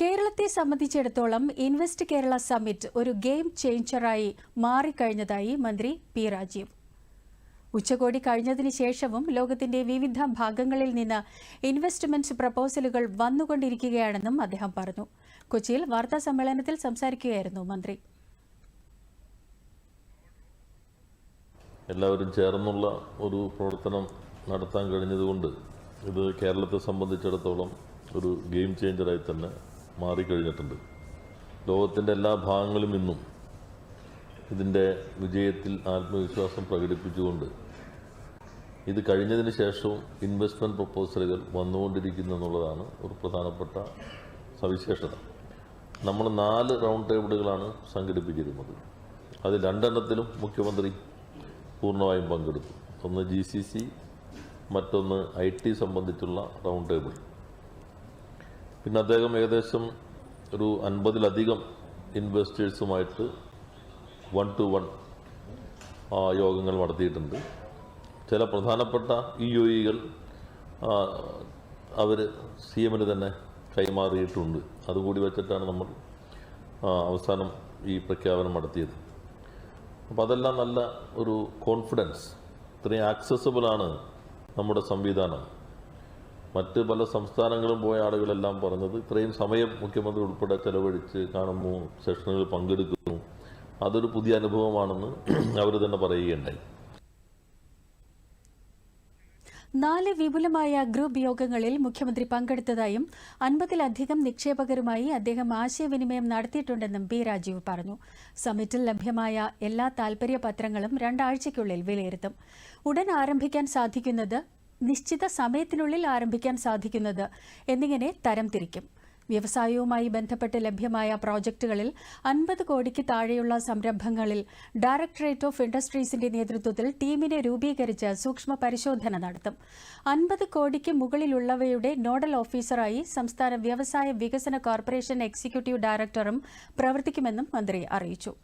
കേരളത്തെ സംബന്ധിച്ചിടത്തോളം invest Kerala summit ഒരു ഗെയിം ചേഞ്ചറായി മാറിക്കഴിഞ്ഞതായി മന്ത്രി പി രാജീവ്. ഉച്ചകോടി കഴിഞ്ഞതിന് ശേഷവും ലോകത്തിന്റെ വിവിധ ഭാഗങ്ങളിൽ നിന്ന് ഇൻവെസ്റ്റ്മെന്റ് പ്രപ്പോസലുകൾ വന്നുകൊണ്ടിരിക്കുകയാണെന്നും അദ്ദേഹം പറഞ്ഞു. കൊച്ചിയിൽ വാർത്താ സമ്മേളനത്തിൽ സംസാരിക്കുകയായിരുന്നു മന്ത്രി. എല്ലാവരും ചേർന്നുള്ള ഒരു പ്രവർത്തനം നടത്താൻ കഴിഞ്ഞതുകൊണ്ട് ഇത് കേരളത്തെ സംബന്ധിച്ചിടത്തോളം ഒരു ഗെയിം ചേഞ്ചറായി തന്നെ മാറിക്കഴിഞ്ഞിട്ടുണ്ട്. ലോകത്തിന്റെ എല്ലാ ഭാഗങ്ങളും ഇന്നും ഇതിന്റെ വിജയത്തിൽ ആത്മവിശ്വാസം പ്രകടിപ്പിച്ചുകൊണ്ട് ഇത് കഴിഞ്ഞതിന് ശേഷവും ഇൻവെസ്റ്റ്മെന്റ് പ്രപ്പോസലുകൾ വന്നുകൊണ്ടിരിക്കുന്നു എന്നുള്ളതാണ് ഒരു പ്രധാനപ്പെട്ട സവിശേഷത. നമ്മൾ നാല് റൗണ്ട് ടേബിളുകളാണ് സംഘടിപ്പിച്ചിരുന്നത് അത് രണ്ടെണ്ണത്തിലും മുഖ്യമന്ത്രി പൂർണമായും പങ്കെടുത്തു. ഒന്ന് ജി സി സി മറ്റൊന്ന് ഐ ടി സംബന്ധിച്ചുള്ള റൗണ്ട് ടേബിൾ പിന്നെ അദ്ദേഹം ഏകദേശം ഒരു അൻപതിലധികം ഇൻവെസ്റ്റേഴ്സുമായിട്ട് വൺ ടു വൺ യോഗങ്ങൾ നടത്തിയിട്ടുണ്ട്. ചില പ്രധാനപ്പെട്ട ഇ യു ഇകൾ അവർ സി എമ്മിന് തന്നെ കൈമാറിയിട്ടുണ്ട്. അതുകൂടി വെച്ചിട്ടാണ് നമ്മൾ അവസാനം ഈ പ്രഖ്യാപനം നടത്തിയത്. അപ്പോൾ അതെല്ലാം നല്ല ഒരു കോൺഫിഡൻസ് ഇത്രയും ആക്സസിബിളാണ് നമ്മുടെ സംവിധാനം. മറ്റ് പല സംസ്ഥാനങ്ങളും പോയ ആളുകളെല്ലാം പറഞ്ഞത് ഇത്രയും സമയം മുഖ്യമന്ത്രി ഉൾപ്പെടെ ചെലവഴിച്ച് കാണുന്നു സെഷനുകൾ പങ്കെടുക്കുന്നു. അതൊരു പുതിയ അനുഭവമാണെന്ന് അവർ തന്നെ പറയുകയുണ്ടായി. നാല് വിപുലമായ ഗ്രൂപ്പ് യോഗങ്ങളിൽ മുഖ്യമന്ത്രി പങ്കെടുത്തതായും അൻപതിലധികം നിക്ഷേപകരുമായി അദ്ദേഹം ആശയവിനിമയം നടത്തിയിട്ടുണ്ടെന്നും ബി രാജീവ് പറഞ്ഞു. സമ്മിറ്റിൽ ലഭ്യമായ എല്ലാ താൽപര്യപത്രങ്ങളും രണ്ടാഴ്ചയ്ക്കുള്ളിൽ വിലയിരുത്തും. ഉടൻ ആരംഭിക്കാൻ സാധിക്കുന്നത് നിശ്ചിത സമയത്തിനുള്ളിൽ ആരംഭിക്കാൻ സാധിക്കുന്നത് എന്നിങ്ങനെ തരംതിരിക്കും വ്യവസായവുമായി ബന്ധപ്പെട്ട് ലഭ്യമായ പ്രോജക്റ്റുകളിൽ അൻപത് കോടിക്ക് താഴെയുള്ള സംരംഭങ്ങളിൽ ഡയറക്ടറേറ്റ് ഓഫ് ഇൻഡസ്ട്രീസിന്റെ നേതൃത്വത്തിൽ ടീമിനെ രൂപീകരിച്ച് സൂക്ഷ്മ പരിശോധന നടത്തും. അൻപത് കോടിക്ക് മുകളിലുള്ളവയുടെ നോഡൽ ഓഫീസറായി സംസ്ഥാന വ്യവസായ വികസന കോർപ്പറേഷൻ എക്സിക്യൂട്ടീവ് ഡയറക്ടറും പ്രവർത്തിക്കുമെന്നും മന്ത്രി അറിയിച്ചു.